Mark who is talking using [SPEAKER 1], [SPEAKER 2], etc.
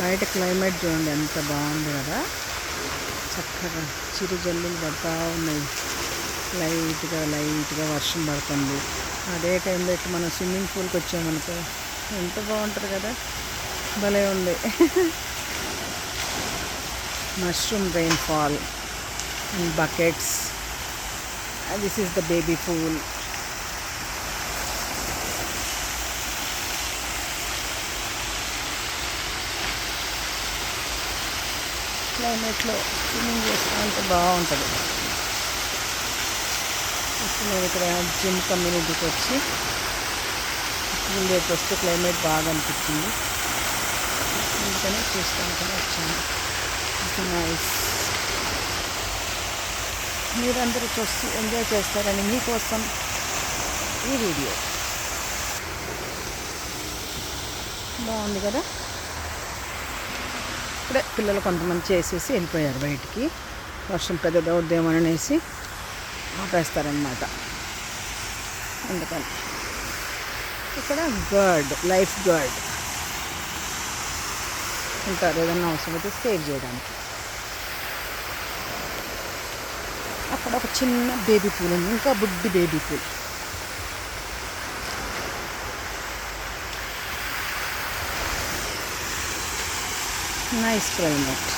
[SPEAKER 1] బయట క్లైమేట్ చూడండి ఎంత బాగుంది కదా. చక్కగా చిరు జల్లులు పడతా ఉన్నాయి. లైట్గా లైట్గా వర్షం పడుతుంది. అదే టైంలో ఇట్లా మనం స్విమ్మింగ్ పూల్కి వచ్చామనుకో ఎంత బాగుంటుంది కదా. భలే ఉంది. Mushroom rainfall and buckets. This is the baby pool క్లైమేట్లో swimming చేస్తే ఉంటే బాగుంటుంది. ఇప్పుడు నేను ఇక్కడ జిమ్ కమ్యూనిటీకి వచ్చి స్కూల్ రేపు వస్తే క్లైమేట్ బాగా అనిపించింది. అందుకని చూస్తానికి వచ్చాను. నైస్ మీరందరూ చూసి ఎంజాయ్ చేస్తారని మీకోసం ఈ వీడియో. బాగుంది కదా? ఇప్పుడే పిల్లలు కొంతమంది చేసేసి వెళ్ళిపోయారు బయటికి. వర్షం పెద్ద అవుద్దేమని అనేసి ఆపేస్తారనమాట అందుకని. ఇక్కడ గర్డ్ లైఫ్ గర్డ్. ఉంటారు ఏదన్నా అవసరం అయితే సేవ్ చేయడానికి. అక్కడ ఒక చిన్న బేబీ పూల్ ఉంది. ఇంకా బుడ్డి బేబీ పూల్. Nice climate